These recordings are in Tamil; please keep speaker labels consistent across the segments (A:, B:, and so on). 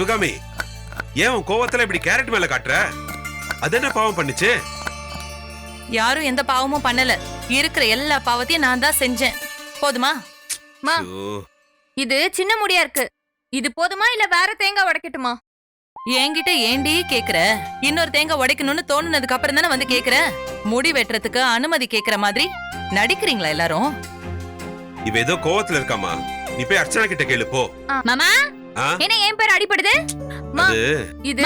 A: சிவகாமி ஏன் உன் கோவத்துல இப்படி கேரட் மேல காட்டுற? அது என்ன பாவம் பண்ணுச்சு?
B: யாரும் எந்த பாவமும் பண்ணல. இருக்கிற எல்லா பாவத்தையும் நான் தான் செஞ்சேன். போதுமா?
C: மா
A: ஐயோ,
C: இது சின்ன முடியா இருக்கு. இது போதுமா இல்ல வேற தேங்காய் உடைக்கட்டுமா?
B: என்கிட்ட ஏண்டி கேக்குற? இன்னொரு தேங்காய் உடைக்கணும்னு தோணுனதுக்கு அப்புறம் தானே வந்து கேக்குற? முடி வெட்டுறதுக்கு அனுமதி கேக்குற மாதிரி நடிக்கிறீங்களா எல்லாரும்?
A: இவ ஏதோ கோவத்துல இருக்காமா நீ போய் அர்ச்சனா கிட்ட கேளு போ.
C: மாமா? என்ன என் பேர் அடிபடுது? இது?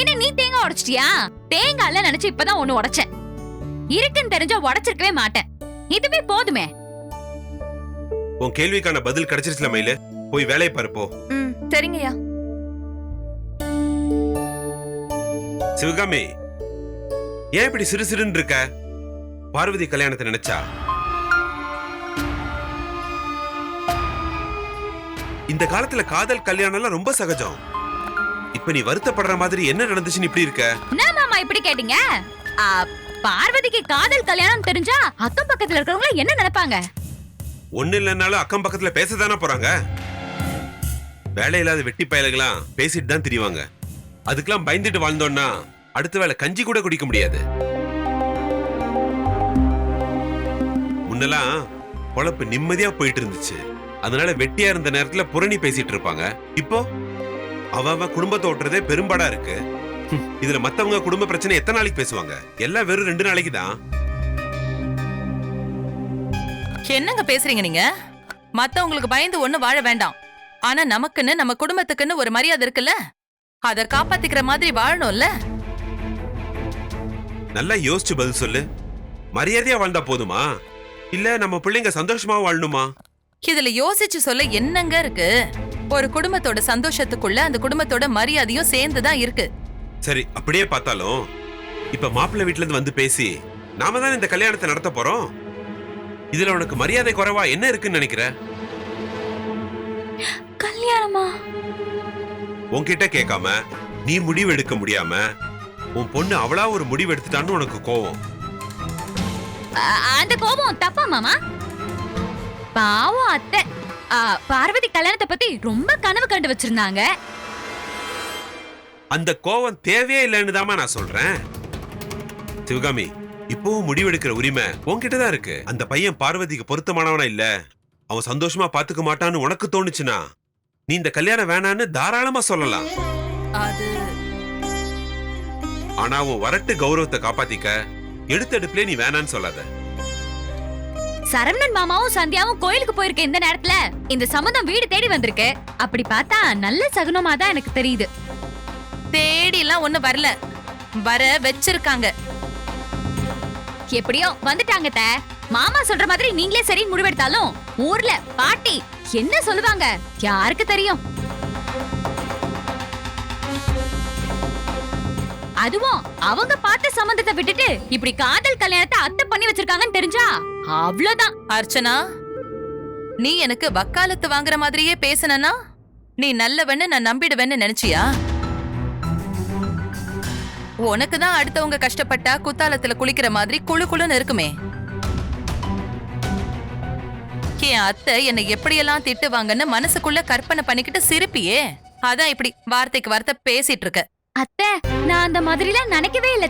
C: என்ன நீ தேங்காய் உடைச்சிட்டியா? தேங்காய்ல நினைச்சு இப்பதான் ஒண்ணு உடைச்சேன். இருக்குன்னு தெரிஞ்சா உடைச்சிருக்கவே மாட்டேன். இதுவே போதுமே.
A: உன் கேள்விக்கான பதில் கிடைச்சிருச்சுல மயிலு. போய் வேலையை பாரு போ.
C: சரிங்கய்யா.
A: சிவகாமி ஏன் இப்படி சிறு சிறுன்னு இருக்க? பார்வதி கல்யாணத்தை நினைச்சா? இந்த காலத்துல காதல் கல்யாணம் எல்லாம் ரொம்ப சகஜம். இப்ப நீ வருத்தப்படுற மாதிரி என்ன நடந்துச்சுன்னு இப்படி இருக்க?
C: என்ன மாமா இப்படி கேட்டீங்க? பார்வதிக்கு காதல் கல்யாணம் தெரிஞ்சா அக்கம் பக்கத்துல இருக்கிறவங்க என்ன நினைப்பாங்க?
A: ஒண்ணு இல்லைன்னாலும் அக்கம் பக்கத்துல பேசதானே போறாங்க? வேலை இல்லாத வெட்டி பயலுகளாம் பேசிட்டு தான் திரிவாங்க. அதுக்கெல்லாம் பயந்துட்டு வாழ்ந்தோம்னா அடுத்த வேளை கஞ்சி கூட குடிக்க முடியாது. முன்னெல்லாம் பொழப்பு நிம்மதியா போயிட்டு இருந்துச்சு. அதனால வெட்டியா இருந்த நேரத்துல புரணி பேசிட்டு இருப்பாங்க. இப்போ அவ அவன் குடும்பத்தை ஓட்டுறதே பெரும்பாடா இருக்கு. இதுல மத்தவங்க குடும்ப பிரச்சனை எத்தனை நாளைக்கு பேசுவாங்க? எல்லாம் வெறும் ரெண்டு நாளைக்கு தான்.
B: என்னங்க பேசுறீங்க நீங்க? மத்தவங்களுக்கு பயந்து ஒண்ணு வாழ வேண்டாம். ஆனா நமக்குன்னு நம்ம குடும்பத்துக்குன்னு ஒரு மரியாதை இருக்குல்ல? அத காப்பாத்திக்கிற மாதிரி வாழணும்ல?
A: நல்லா யோசிச்சு பதில் சொல்லு. மரியாதையா வாழ்ந்தா போதுமா? இல்ல நம்ம பிள்ளைங்க சந்தோஷமா வாழணுமா?
B: இதுல யோசிச்சு சொல்ல என்னங்க இருக்கு? ஒரு குடும்பத்தோட சந்தோஷத்துக்குள்ள அந்த குடும்பத்தோட மரியாதையும் சேர்ந்துதான் இருக்கு.
A: சரி அப்படியே பார்த்தாலும் இப்ப மாப்பிள்ளை வீட்ல இருந்து வந்து பேசி நாம தான் இந்த கல்யாணத்தை நடத்த போறோம்? இதுல உனக்கு மரியாதை குறைவா என்ன இருக்குன்னு நினைக்கிற?
C: கல்யாணமா?
A: உன்கிட்ட கேட்காம நீ முடிவு எடுக்க முடியாம உன் பொண்ணு அவளா ஒரு முடிவு எடுத்துட்டான்னு உனக்கு கோவம்.
C: அந்த கோபம் தப்பா மாமா? பாவம் அத்தை. பார்வதி கல்யாணத்தை பத்தி ரொம்ப கனவு கண்டு வச்சிருந்தாங்க.
A: அந்த கோவம் தேவையே இல்லைன்னு நான் சொல்றேன். சிவகாமி இப்பவும் முடிவெடுக்கிற உரிமை உன்கிட்ட தான் இருக்கு. அந்த பையன் பார்வதிக்கு பொருத்தமானவனா இல்ல? அவன் சந்தோஷமா பாத்துக்க மாட்டான்னு உனக்கு தோணுச்சுன்னா நீ இந்த கல்யாணம் வேணான்னு தாராளமா சொல்லலாம். ஆனா உன் வரட்டு கௌரவத்தை காப்பாத்திக்க எடுத்த எடுப்புல நீ வேணான்னு சொல்லாத.
C: சரவணன் மாமாவும் சந்தியாவும் கோயிலுக்கு போயிருக்க இந்த நேரத்துல. இந்த சம்மந்தம் வீடு தேடி வந்திருக்கு. அப்படி பார்த்தா நல்ல சகுனமா தான் எனக்கு தெரியுது.
B: தேடி எல்லாம் ஒண்ணு வரல. வர வச்சிருக்காங்க.
C: எப்படியோ வந்துட்டாங்க அத்தை. மாமா சொல்ற மாதிரி நீங்களே சரி முடிவெடுத்தாலும் ஊர்ல பாட்டி என்ன சொல்லுவாங்க? யாருக்கு தெரியும்? அதுவும் அவங்க பார்த்த சம்மந்தத்தை விட்டுட்டு இப்படி காதல் கல்யாணத்தை அத்தை பண்ணி வச்சிருக்காங்கன்னு தெரிஞ்சா? அவ்வளவுதான்.
B: அர்ச்சனா நீ எனக்கு வக்காலத்து வாங்குற மாதிரியே பேசுனனா? நீ நல்லவன்னு நான் நம்பிடுவேன்னு நினைச்சியா? உனக்கு தான் அடுத்தவங்க கஷ்டப்பட்டா குத்தாலத்துல குளிக்கிற மாதிரி குளு குழுன்னு இருக்குமே. என் அத்தை என்னை எப்படியெல்லாம் திட்டுவாங்கன்னு மனசுக்குள்ள கற்பனை பண்ணிக்கிட்டு சிரிப்பியே. அதான் இப்படி வார்த்தைக்கு வார்த்தை பேசிட்டு இருக்க.
C: அத்தை நான் அந்த மாதிரிலாம் நினைக்கவே இல்ல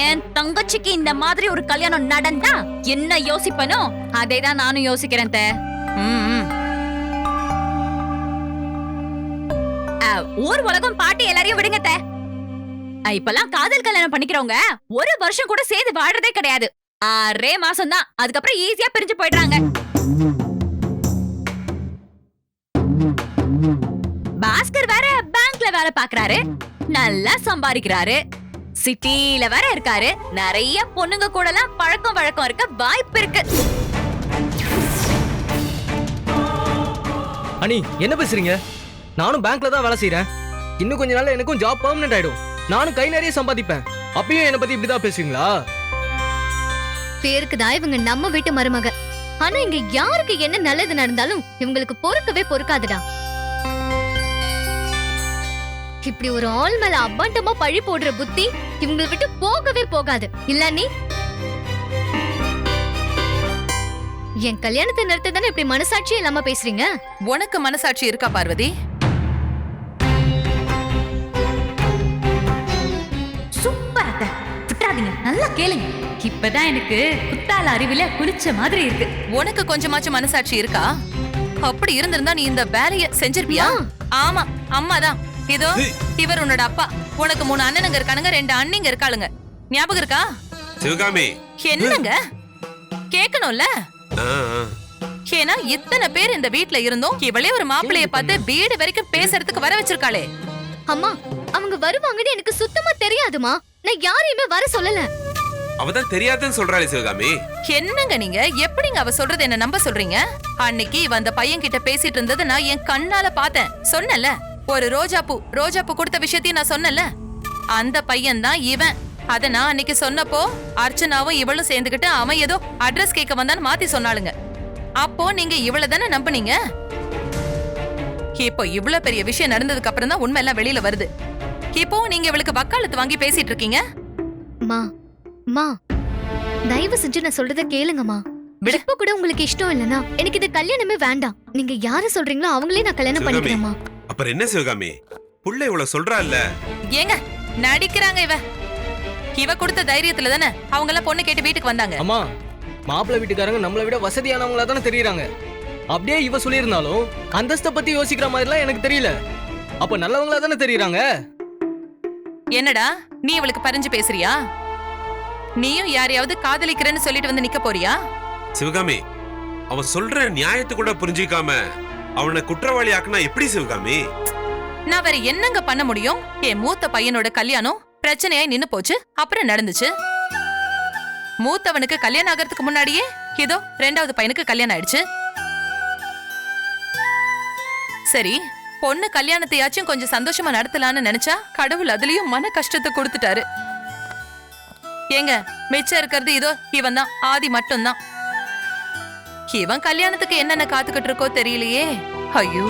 C: என் தங்கச்சிக்கு இந்த மாதிரி ஒரு கல்யாணம் நடந்தா என்ன யோசிப்பனோ அதை தான் நானும் யோசிக்கிறேன் அத்தை.
B: ம்,
C: ஊர் உலகம் பாட்டி எல்லாரையும் விடுங்க அத்தை. இப்பெல்லாம் காதல் கல்யாணம் பண்ணிக்கிறவங்க ஒரு வருஷம் கூட சேர்ந்து வாழறதே கிடையாது. ஆறே மாசம் தான் அதுக்கப்புறம் ஈஸியா பிரிஞ்சு போயிடுறாங்க. பாஸ்கர் வேற பேங்க்ல வேலை பாக்குறாரு நல்லா சம்பாதிக்கிறாரு. சிட்டில வேற இருக்காரு. நிறைய பொண்ணுங்க கூட எல்லாம் பழக்கம் வழக்கம் இருக்க வாய்ப்பு இருக்கு.
D: அனி என்ன பேசுறீங்க? நானும் பேங்க்ல தான் வேலை செய்றேன். இன்னும் கொஞ்ச நாள்ல எனக்கும் ஜாப் பெர்மனன்ட் ஆயிடும். நானும் கை நிறைய சம்பாதிப்பேன். அப்பயும் என்ன பத்தி இப்படிதான் பேசுவீங்களா?
E: பேருக்கு தான் இவங்க நம்ம வீட்டு மருமக. ஆனா இங்க யாருக்கு என்ன நல்லது நடந்தாலும் இவங்களுக்கு பொறுக்கவே பொறுக்காதுடா. இப்படி ஒரு ஆள் மேல அபாண்டமா பழி போடுற புத்தி இவங்களை விட்டு போகவே போகாது. இல்ல நீ என் கல்யாணத்தை நிறுத்த தானே இப்படி மனசாட்சியே இல்லாம பேசுறீங்க?
B: உனக்கு மனசாட்சி இருக்கா பார்வதி?
C: சூப்பர் அத்தை. விட்டுறாதீங்க நல்லா கேளுங்க. இப்பதான் எனக்கு குத்தால அறிவில குளிச்ச மாதிரி இருக்கு.
B: உனக்கு கொஞ்சமாச்சும் மனசாட்சி இருக்கா? அப்படி இருந்திருந்தா நீ இந்த வேலைய செஞ்சிருப்பியா? ஆமா அம்மா தான் இதோ இவர் உன்னோட அப்பா. உனக்கு மூணு அண்ணனுங்க இருக்கானுங்க ரெண்டு அண்ணிங்க இருக்காளுங்க. ஞாபகம் இருக்கா?
A: சிவகாமி.
B: என்னங்க? கேட்கணும்ல. ஏன்னா இத்தனை பேர் இந்த வீட்ல இருந்தோம் இவளே ஒரு மாப்பிளைய பார்த்து வீடு வரைக்கும் பேசுறதுக்கு வர வச்சிருக்காளே.
E: அம்மா அவங்க வருவாங்கன்னு எனக்கு சுத்தமா தெரியாதுமா. நான் யாரையுமே வர சொல்லல.
A: அவதான் தெரியாதுன்னு சொல்றாளே சிவகாமி.
B: என்னங்க நீங்க? எப்படிங்க அவ சொல்றது என்ன நம்ப சொல்றீங்க? அன்னைக்கு இவ அந்த பையன் கிட்ட பேசிட்டு இருந்தது நான் என் கண்ணால பார்த்தேன். சொன்னல ஒரு ரோஜா பூ ரோஜா பூ கொடுத்த விஷயத்தையும் நான் சொன்னல அந்த பையன் தான் இவன். அத நான் அன்னைக்கு சொன்னப்போ அர்ச்சனாவும் இவளும் சேர்ந்துகிட்டு அவன் ஏதோ அட்ரஸ் கேட்க வந்தான்னு மாத்தி சொன்னாளுங்க. அப்போ நீங்க இவள தானே நம்புனீங்க? இப்போ இவ்ளோ பெரிய விஷயம் நடந்ததுக்கு அப்புறம் தான் உண்மை எல்லாம் வெளியில வருது. இப்போ நீங்க இவளுக்கு வக்காலத்து வாங்கி பேசிட்டு இருக்கீங்க?
E: மா மா தயவு செஞ்சு நான் சொல்றத கேளுங்கம்மா.
B: விடு.
E: இப்ப கூட உங்களுக்கு இஷ்டம் இல்லனா எனக்கு இது கல்யாணமே வேண்டாம். நீங்க யார சொல்றீங்களோ அவங்களே நான் கல்யாணம். பண்ணிக்கிறேம்மா.
A: அப்புறம் என்ன சிவகாமி? புள்ள இவ்வளவு சொல்றா இல்ல
B: ஏங்க நடிக்கிறாங்க இவ. இவ கொடுத்த தைரியத்துல தானே அவங்க எல்லாம் பொண்ணு கேட்டு வீட்டுக்கு வந்தாங்க.
D: அம்மா மாப்பிள்ளை வீட்டுக்காரங்க நம்மளை விட வசதியானவங்களா தானே தெரியுறாங்க. அப்படியே இவ சொல்லியிருந்தாலும் அந்தஸ்தை பத்தி யோசிக்கிற மாதிரிலாம் எனக்கு தெரியல. அப்ப நல்லவங்களா தானே தெரியுறாங்க?
B: என்னடா நீ இவளுக்கு பறிஞ்சு பேசுறியா? நீயும் யாரையாவது காதலிக்கிறேன்னு சொல்லிட்டு வந்து நிக்க போறியா?
A: சிவகாமி அவன் சொல்ற நியாயத்தை கூட புரிஞ்சிக்காம அவனை குற்றவாளி ஆக்குனா எப்படி சிவகாமி?
B: நான் வேற என்னங்க பண்ண முடியும்? என் மூத்த பையனோட கல்யாணம் பிரச்சனையாய் நின்னு போச்சு. அப்புறம் நடந்துச்சு. மூத்தவனுக்கு கல்யாணம் ஆகிறதுக்கு முன்னாடியே ஏதோ ரெண்டாவது பையனுக்கு கல்யாணம் ஆயிடுச்சு. சரி பொண்ணு கல்யாணத்தையாச்சும் கொஞ்சம் சந்தோஷமா நடத்தலாம்னு நினைச்சா கடவுள் அதுலயும் மன கஷ்டத்தை கொடுத்துட்டாரு. ஏங்க மிச்சம் இருக்கிறது இதோ இவன் தான் ஆதி மட்டும்தான். இவன் கல்யாணத்துக்கு என்னென்ன காத்துக்கிட்டு இருக்கோ தெரியலையே. ஐயோ.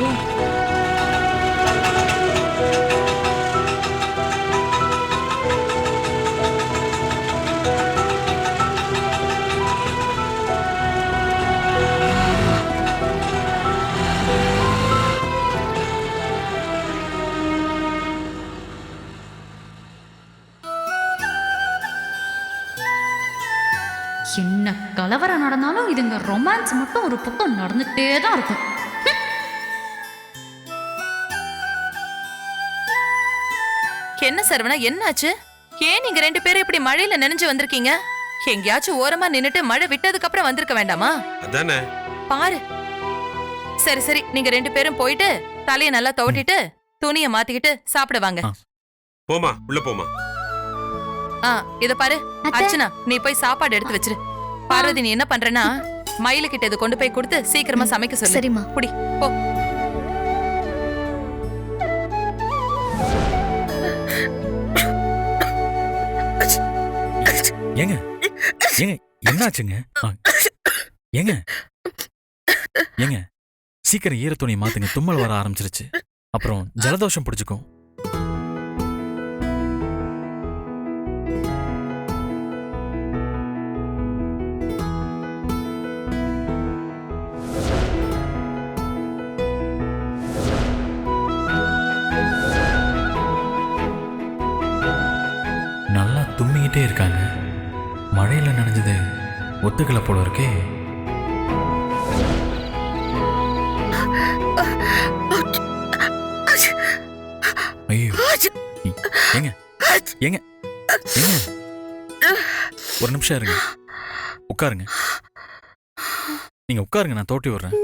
C: இதுங்க ரொமான்ஸ் மட்டும் ஒரு பக்கம் நடந்துட்டே தான் இருக்கும்.
B: என்ன சரவணா என்னாச்சு? ஏன் நீங்க ரெண்டு பேரும் இப்படி மழையில நனைஞ்சு வந்திருக்கீங்க? எங்கேயாச்சும் ஓரமா நின்னுட்டு மழை விட்டதுக்கு அப்புறம் வந்திருக்க வேண்டாமா?
A: அதானே?
B: பாரு. சரி சரி. நீங்க ரெண்டு பேரும் போயிட்டு தலைய நல்லா துவட்டிட்டு துணிய மாத்திக்கிட்டு சாப்பிட வாங்க.
A: போமா உள்ள போமா
B: ஆ இத பாரு. அர்ச்சனா நீ போய் சாப்பாடு எடுத்து வச்சிரு. பார்வதி நீ என்ன பண்றனா மயிலு கிட்ட இதை கொண்டு போய் கொடுத்து சீக்கிரமா சமைக்க சொல்லு.
E: சரிம்மா.
B: புடி போ.
F: ஏங்க ஏங்க என்னாச்சுங்க? ஏங்க ஏங்க சீக்கிரம் ஈர துணி மாத்துங்க. தும்மல் வர ஆரம்பிச்சிருச்சு. அப்புறம் ஜலதோஷம் பிடிச்சுக்கும். ஒத்துக்கல போல இருக்கே. ஐயோ. ஏங்க ஏங்க ஏங்க. ஒரு நிமிஷம் இருங்க. உட்காருங்க. நீங்க உட்காருங்க நான் தோட்டி விடுறேன்.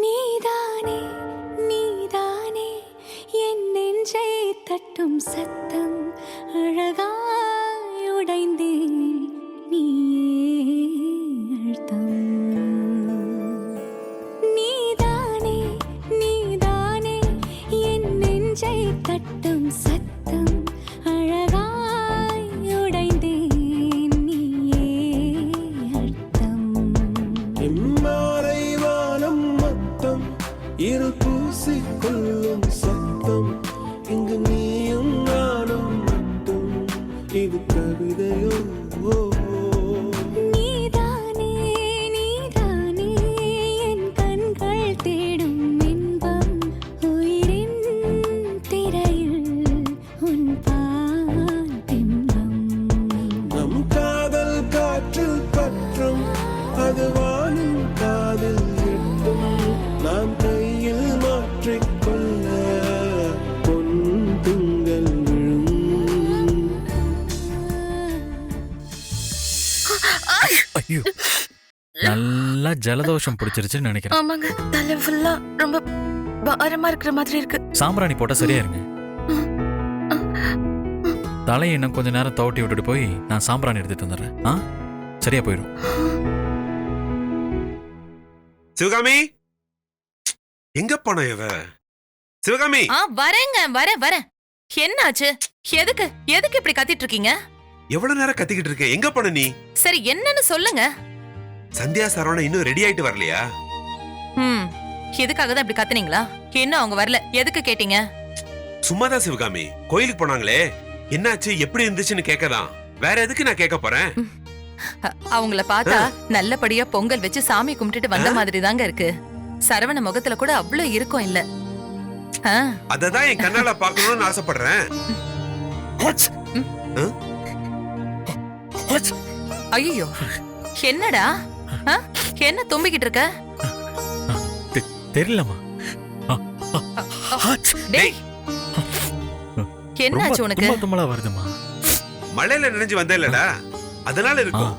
G: ஐயோ. நல்லா
F: ஜலதோஷம் பிடிச்சிருச்சுன்னு நினைக்கிறேன்.
H: ஆமாங்க தலை ஃபுல்லா ரொம்ப பாரமா இருக்கிற மாதிரி இருக்கு.
F: சாம்பிராணி போட்டா சரியா இருங்க. தலையை இன்னும் கொஞ்ச நேரம் தவட்டி விட்டுட்டு போய் நான் சாம்பிராணி எடுத்துட்டு வந்துடுறேன். ஆ? சரியா போயிடும்.
A: சிவகாமி? எங்க போன இவ? சிவகாமி?
B: ஆ வரேங்க வரேன் வரேன். என்னாச்சு? எதுக்கு எதுக்கு இப்படி கத்திட்டு இருக்கீங்க
A: எவ்வளவு நேரம் கத்திக்கிட்டு இருக்க? எங்க போன நீ?
B: சரி என்னன்னு சொல்லுங்க.
A: சந்தியா சரவணன் இன்னும் ரெடி ஆயிட்டு வரலையா?
B: ம் இதுக்காக தான் இப்படி கத்துனீங்களா? இன்னும் அவங்க வரல. எதுக்கு கேட்டீங்க?
A: சும்மாதான் சிவகாமி. கோயிலுக்கு போனாங்களே. என்னாச்சு? எப்படி இருந்துச்சுன்னு கேட்கதான் வேற எதுக்கு நான் கேட்க போறேன்?
B: அவங்கள பார்த்தா நல்லபடியா பொங்கல் வச்சு சாமி கும்பிட்டுட்டு வந்த மாதிரி தாங்க இருக்கு. சரவண முகத்துல கூட அவ்ளோ இருக்கும் இல்ல.
A: அததான் என் கண்ணால பாக்கணும்னு ஆசைப்படுறேன்.
B: ஐயோ என்னடா? என்ன தும்பிக்கிட்டு இருக்க?
F: தெரியலம்மா.
B: டேய். என்னாச்சு
F: ரொம்ப
B: உனக்கு?
F: தும்மல் தும்மலா வருதுமா?
A: மழையில நினைஞ்சு வந்தே இல்லடா. அதனால இருக்கும்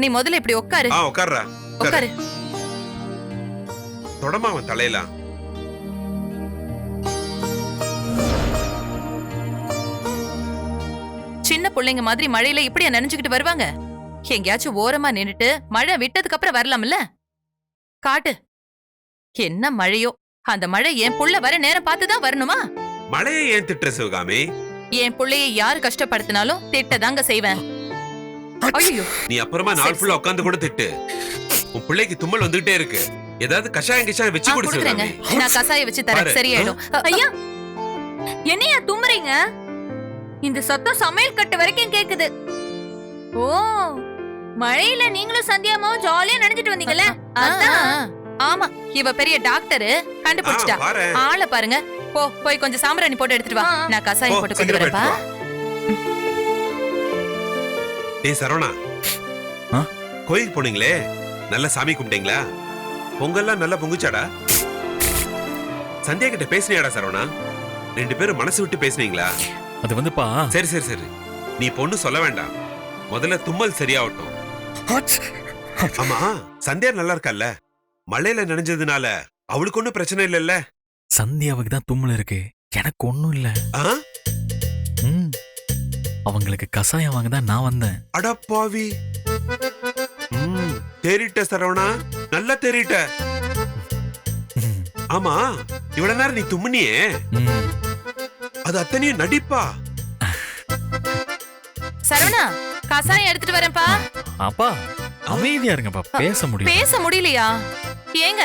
B: நீ முதல்ல இப்படி உட்காரு
A: ஆ உட்கார்றா
B: உட்காரு
A: தொடமா அவன் தலையலாம்
B: சின்ன பிள்ளைங்க மாதிரி மழையில இப்படியா நினைச்சுக்கிட்டு வருவாங்க? எங்கேயாச்சும் ஓரமா நின்னுட்டு மழை விட்டதுக்கு அப்புறம் வரலாம்ல? காட்டு. என்ன மழையோ? அந்த மழை என் புள்ள வர நேரம் பார்த்து தான் வரணுமா?
A: மழையை ஏன் திட்டுற சிவகாமி?
B: என் புள்ளைய யாரு கஷ்டப்படுத்தினாலும் திட்டதாங்க செய்வேன். ஐயோ!
A: நீ அப்புறமா நாள் ஃபுல்லா உட்கார்ந்து கூட திட்டு. உன் பிள்ளைக்கு தும்மல் வந்துகிட்டே இருக்கு. ஏதாவது கஷாயம் கிஷாயம் வச்சு கொடு சிவகாமி.
B: நான் கசாய வச்சு. தரேன். சரியாயிடும்.
C: ஐயா! என்னையா தும்புறீங்க இந்த சத்தம் சமையல் கட்டு வரைக்கும் கேக்குது. ஓ! மழையில நீங்களும் சந்தியாமாவும் ஜாலியா நினைச்சிட்டு வந்தீங்கல்ல?
B: ஆமா. இவ பெரிய டாக்டரு. கண்டுபிடிச்சிட்டா. ஆளை பாருங்க. போ போய் கொஞ்சம் சாம்பிராணி போட்டு எடுத்துட்டு வா. நான் கசாயம்
A: போ,
B: போட்டு கொண்டு
A: எடுத்துட்டு டேய் சரவணா? கோயிலுக்கு போனீங்களே? நல்லா சாமி கும்பிட்டீங்களா? பொங்கல்லாம் நல்லா பொங்குச்சாடா? சந்தியா கிட்ட பேசுனியாடா சரவணா? ரெண்டு பேரும் மனசு விட்டு பேசுனீங்களா?
F: அது வந்துப்பா.
A: சரி சரி சரி. நீ பொண்ணு சொல்ல வேண்டாம். முதல்ல தும்மல் சரியாகட்டும். ஆமா சந்தியா நல்லா இருக்கல்ல? மழையில நனைஞ்சதுனால அவளுக்கு ஒண்ணும் பிரச்சனை இல்லைல்ல?
F: சந்தியாவுக்கு தான் தும்மல் இருக்கு. எனக்கு ஒண்ணும் இல்ல? ம். அவங்களுக்கு கசாயம் வாங்க தான் நான் வந்தேன்.
A: அடப்பாவி ம், தேறிட்ட சரவணா. நல்லா தேறிட்ட.
F: ம்.
A: ஆமா இவ்வளவு நேரம் நீ தும்முனியே?
F: ம்.
A: அது அத்தனையும் நடிப்பா?
B: சரவணா கசாயம் எடுத்துட்டு வரேன்ப்பா.
F: அப்பா அமைதியா இருங்கப்பா. பேச முடியும்
B: பேச முடியலையா? ஏங்க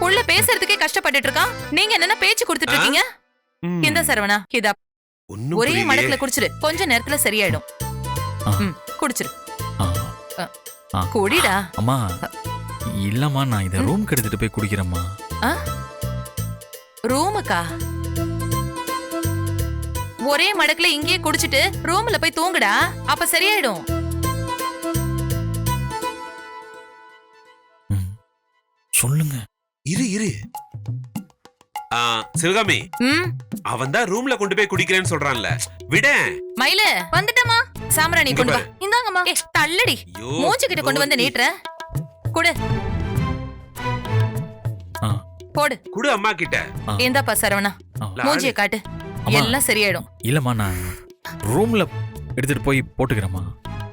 B: புள்ள பேசுறதுக்கே கஷ்டப்பட்டுட்டு இருக்கான். நீங்க என்னன்னா பேச்சு கொடுத்துட்டு இருக்கீங்க
A: ம்,
B: இந்த சரவணா? இத ஒரே. மடக்குல குடிச்சிரு. கொஞ்ச நேரத்துல சரியாயிடும். ம் குடிச்சிரு.
F: ஆ.
B: குடிடா.
F: அம்மா இல்லம்மா நான் இதை ரூம்க்கு எடுத்துட்டு போய் குடிக்கிறேம்மா.
B: ரூமுக்கா? ஒரே மடக்குல இங்கேயே குடிச்சிட்டு ரூம்ல போய் தூங்குடா. அப்ப சரியாயிடும்.
F: ம். சொல்லுங்க.
A: இரு இரு. ஆ, சிவகாமி.
B: ம்?
A: அவன் தான் ரூம்ல கொண்டு போய் குடிக்கிறேன்னு சொல்றான்ல. விட.
B: மயிலு
C: வந்துட்டமா
B: சாம்பிராணி
A: இங்க
B: கொண்டு வா.
A: பாரு.
C: இந்தாங்கம்மா.
B: ஏ தள்ளடி.
A: ஐயோ,
B: மூச்சு கிட்ட கொண்டு வந்து. நீட்டுற. குடு.
F: ஆ.
B: போடு.
A: குடு அம்மா கிட்ட.
B: இந்தாப்பா சரவணா?
F: ஆ.
B: மூஞ்சிய காட்டு.
F: அம்மா.
B: எல்லாம் சரியாயிடும்.
F: இல்லம்மா நான் ரூம்ல எடுத்துட்டு போய் போட்டுக்கிறேம்மா.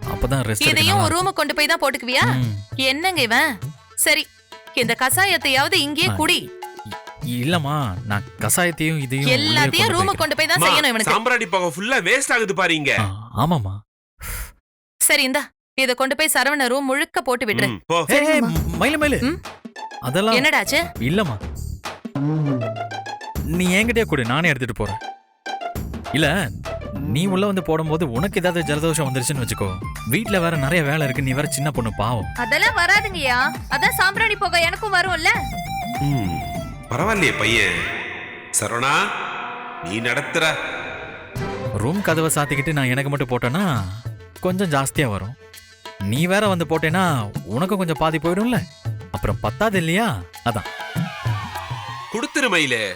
F: அப்பதான் ரெஸ்ட்
B: இதையும் ஒரு ரூமுக்கு கொண்டு போய் தான் போட்டுக்குவியா? என்னங்க இவன்? சரி இந்த கசாயத்தையாவது இங்கேயே
F: ஆ.
B: குடி.
F: இல்லம்மா நான் கசாயத்தையும் இதையும்
B: எல்லாத்தையும்
F: கொண்டு
B: ரூமுக்கு கொண்டு போய் தான் செய்யணும் இவனுக்கு.
A: சாம்பிராணி போக ஃபுல்லா வேஸ்ட் ஆகுது பாருங்க
F: போய்க்கிறேன். ஆ, ஆமாம்மா.
B: சரி இந்தா இத கொண்டு போய் சரவண ரூம் முழுக்க போட்டு விட்டுரு.
F: ஏய், மயிலு மயிலு? அதெல்லாம்
B: என்னடாச்சு?
F: இல்லம்மா. நீ என்கிட்டயே கொடு நானே எடுத்துட்டு போறேன். இல்ல நீ உள்ள வந்து போடும்போது உனக்கு ஏதாவது ஜலதோஷம் வந்துருச்சுன்னு வச்சுக்கோ. வீட்ல வேற நிறைய வேலை இருக்கு நீ வேற சின்ன பொண்ணு பாவம்.
C: அதெல்லாம் வராதுங்கய்யா. அதான் சாம்பிராணி போக எனக்கும் வரும்ல.
A: ம், பரவாயில்லையே பையன் சரவணா நீ நடத்துற.
F: ரூம் கதவை சாத்திக்கிட்டு நான் எனக்கு மட்டும் போட்டேன்னா கொஞ்சம் ஜாஸ்தியா வரும். நீ வேற வந்து போட்டேன்னா உனக்கும் கொஞ்சம் பாதி போயிடும்ல அப்புறம் பத்தாது இல்லையா? அதான்.
A: குடுத்துரு மயிலு.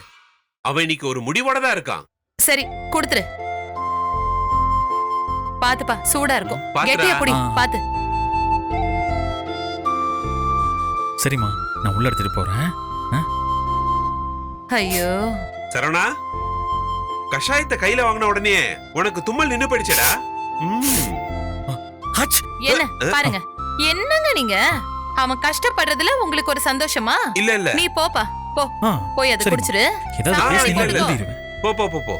A: அவன் இன்னைக்கு ஒரு முடிவோட தான் இருக்கான்.
B: சரி கொடுத்துரு. பாத்துப்பா சூடா இருக்கும். கெட்டியா புடி. பாத்து.
F: சரிம்மா நான் உள்ள எடுத்துட்டு போறேன்.
B: ஐயோ.
A: சரவணா கஷாயத்தை கையில வாங்கின உடனே உனக்கு தும்மல் நின்னு போயிடுச்சேடா!
B: என்ன பாருங்க. என்னங்க நீங்க? அவன் கஷ்டப்படுறதுல உங்களுக்கு ஒரு சந்தோஷமா?
A: இல்ல இல்ல.
B: நீ போப்பா போ. போய் அதை. குடிச்சிரு.
A: போ போ போ போ.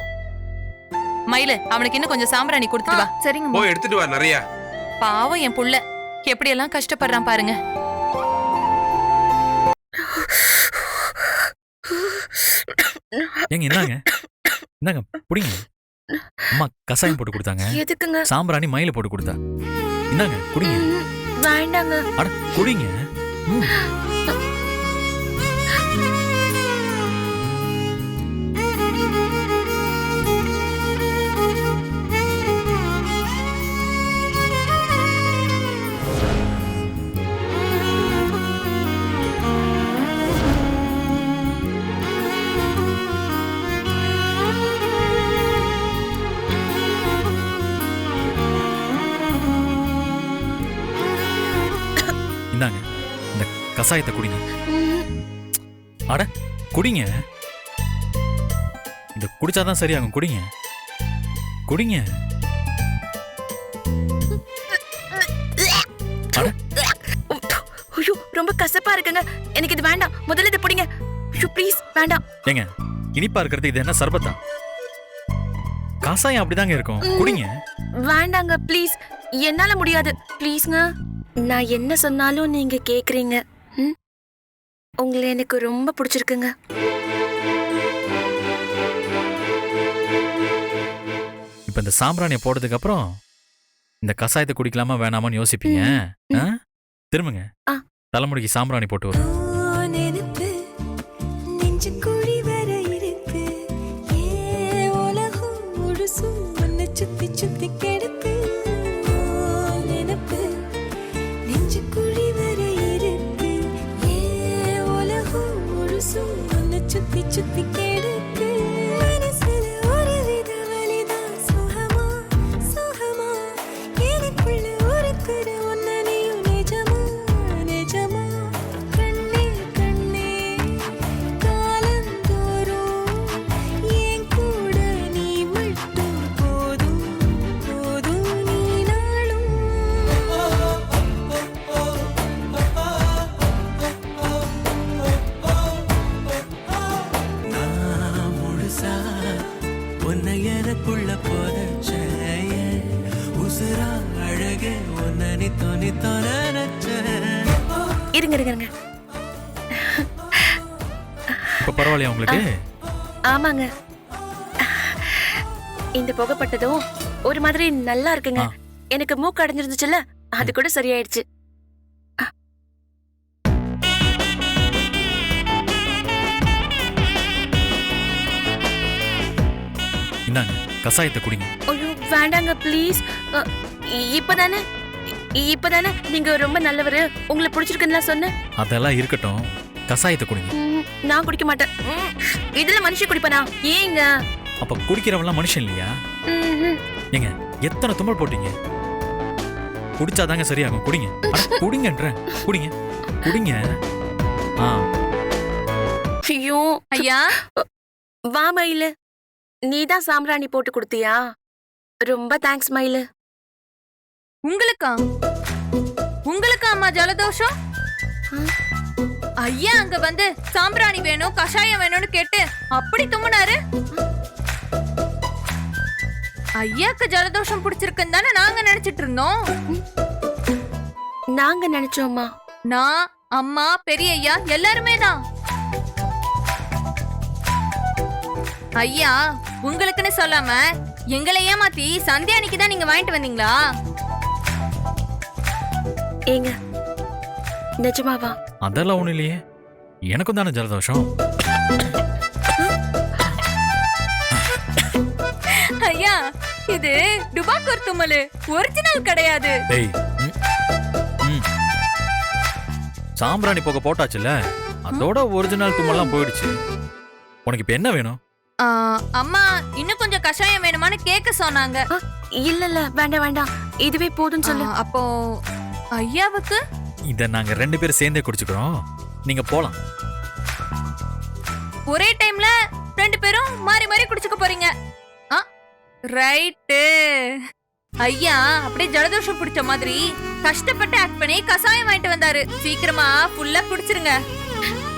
B: மயிலு அவனுக்கு இன்னும் கொஞ்சம் சாம்பிராணி கொடுத்துட்டு வா.
E: சரிங்க
A: போய் எடுத்துட்டு வா நிறைய.
B: பாவம் என் புள்ள. எப்படி எல்லாம் கஷ்டப்படுறான் பாருங்க.
F: ஏங்க இந்தாங்க. இந்தாங்க புடிங்க. அம்மா கசாயம் போட்டு கொடுத்தாங்க.
H: எதுக்குங்க?
F: சாம்பிராணி மயில போட்டு கொடுத்தா. இந்தாங்க குடிங்க.
H: வேண்டாங்க.
F: அட குடிங்க. கசாயத்தை குடிங்க. அட குடிங்க. இத குடிச்சாதான் சரியாகும். குடிங்க. குடிங்க.
H: ஐயோ ரொம்ப கசப்பா இருக்குங்க. எனக்கு இது வேண்டாம். முதல்ல இது பிடிங்க. ஐயோ ப்ளீஸ் வேண்டாம்.
F: ஏங்க இனிப்பா இருக்கிறது இது என்ன சர்பத்தா? கசாயம் அப்படிதாங்க இருக்கும். குடிங்க.
H: வேண்டாங்க ப்ளீஸ் என்னால முடியாது. ப்ளீஸ்ங்க நான் என்ன சொன்னாலும் நீங்க கேக்குறீங்க? உங்களை எனக்கு ரொம்ப பிடிச்சிருக்குங்க
F: இப்ப இந்த சாம்பிராணியை போட்டதுக்கு அப்புறம் இந்த கசாயத்தை குடிக்கலாமா வேணாமான்னு யோசிப்பீங்க ஆ? திரும்புங்க
H: ஆ.
F: தலைமுடிக்கு சாம்பிராணி போட்டு வரும்
H: இருங்க இருங்க இருங்க.
F: இப்ப பரவாயில்லையா உங்களுக்கு?
H: ஆமாங்க. இந்த புகைப்பட்டதும் ஒரு மாதிரி நல்லா இருக்குங்க. எனக்கு மூக்கு அடைஞ்சிருந்துச்சுல அது கூட சரியாயிடுச்சு.
F: இந்தாங்க கசாயத்தை குடிங்க.
H: ஐயோ வேண்டாங்க ப்ளீஸ் இப்பதானே? இப்பதானே? நீங்க ரொம்ப நல்லவரு. உங்களை பிடிச்சிருக்குன்னு சொன்னேன்.
F: அதெல்லாம் இருக்கட்டும். கசாயத்தை குடிங்க.
H: நான் குடிக்க மாட்டேன். இதுல மனுஷன் குடிப்பனா? ஏங்க?
F: அப்ப குடிக்கிறவன்லாம் மனுஷன் இல்லையா. ஏங்க எத்தனை தும்மல் போட்டீங்க? குடிச்சாதாங்க சரியாகும். குடிங்க. அட, குடிங்கன்றேன். குடிங்க. குடிங்க. ஆ.
H: ஐயோ.
B: ஐயா?
H: வா மயிலு. நீதான் சாம்பிராணி போட்டு கொடுத்தியா? ரொம்ப தேங்க்ஸ் மயிலு.
B: உங்களுக்கா? உங்களுக்கா அம்மா ஜலதோஷம். ஐயா அங்க வந்து சாம்பிராணி வேணும் கஷாயம் வேணும்னு கேட்டு அப்படி தும்முனாரு? ஐயாக்கு ஜலதோஷம் பிடிச்சிருக்குன்னு தானே நாங்க நினைச்சிட்டு இருந்தோம்?
H: நாங்க நினைச்சோம்மா.
B: நான் அம்மா பெரிய ஐயா எல்லாருமே தான் ஐயா உங்களுக்குன்னு சொல்லாம எங்களை ஏமாத்தி சந்தியானிக்கு தான் நீங்க வாங்கிட்டு வந்தீங்களா?
H: ஏங்க நிஜமாவா?
F: அதெல்லாம் ஒண்ணும் இல்லையே. எனக்கும் தானே ஜலதோஷம்?
B: ஐயா இது டுபாக்கூர் தும்மல். ஒரிஜினல் கிடையாது.
F: டேய் ம், ம். சாம்பிராணி போக போட்டாச்சுல்ல? அதோட ஒரிஜினல் தும்மெல்லாம் போயிடுச்சு. உனக்கு இப்ப என்ன வேணும்?
B: ஆ, அம்மா இன்னும் கொஞ்சம் கஷாயம் வேணுமான்னு கேட்க சொன்னாங்க.
H: இல்ல இல்ல வேண்டாம் வேண்டாம். இதுவே போதும்னு சொல்லு.
B: ஆ, அப்போ ஐயாவுக்கு?
F: இத நாங்க ரெண்டு பேரும் சேர்ந்தே குடிச்சுக்கிறோம். நீங்க போலாம்.
I: ஒரே டைம்ல ரெண்டு பேரும் மாறி மாறி குடிச்சுக்க போறீங்க. ஆ ரைட்டு. ஐயா அப்படியே ஜலதோஷம் பிடிச்ச மாதிரி கஷ்டப்பட்டு ஆக்ட் பண்ணி கசாயம் வாங்கிட்டு வந்தாரு. சீக்கிரமா ஃபுல்லா குடிச்சிருங்க.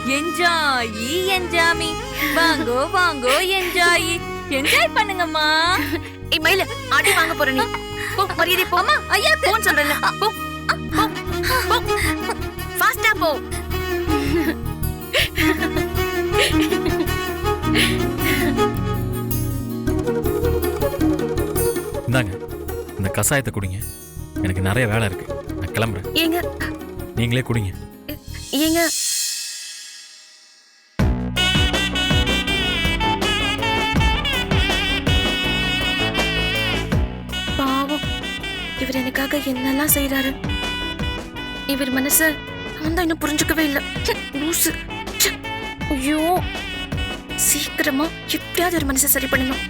I: என்ஜாய் என்ஜாமி வாங்கோ வாங்கோ என்ஜாய் என்ஜாய் பண்ணுங்கம்மா.
H: ஏய் மயில அடி வாங்க போற நீ. போ மரியாதை போ.
I: அம்மா ஐயா
H: போன் போ போ. ஃபாஸ்டா போ.
F: இந்தாங்க இந்த கசாயத்தை குடிங்க. எனக்கு நிறைய வேலை இருக்கு. நான் கிளம்புறேன்.
H: ஏங்க.
F: நீங்களே குடிங்க.
H: ஏங்க. பாவம். இவர் எனக்காக என்னெல்லாம் செய்றாரு? இவர் மனச நான் தான் இன்னும் புரிஞ்சுக்கவே இல்லை. லூசு. ஐயோ. சீக்கிரமா எப்படியாவது ஒரு மனசை சரி பண்ணணும்.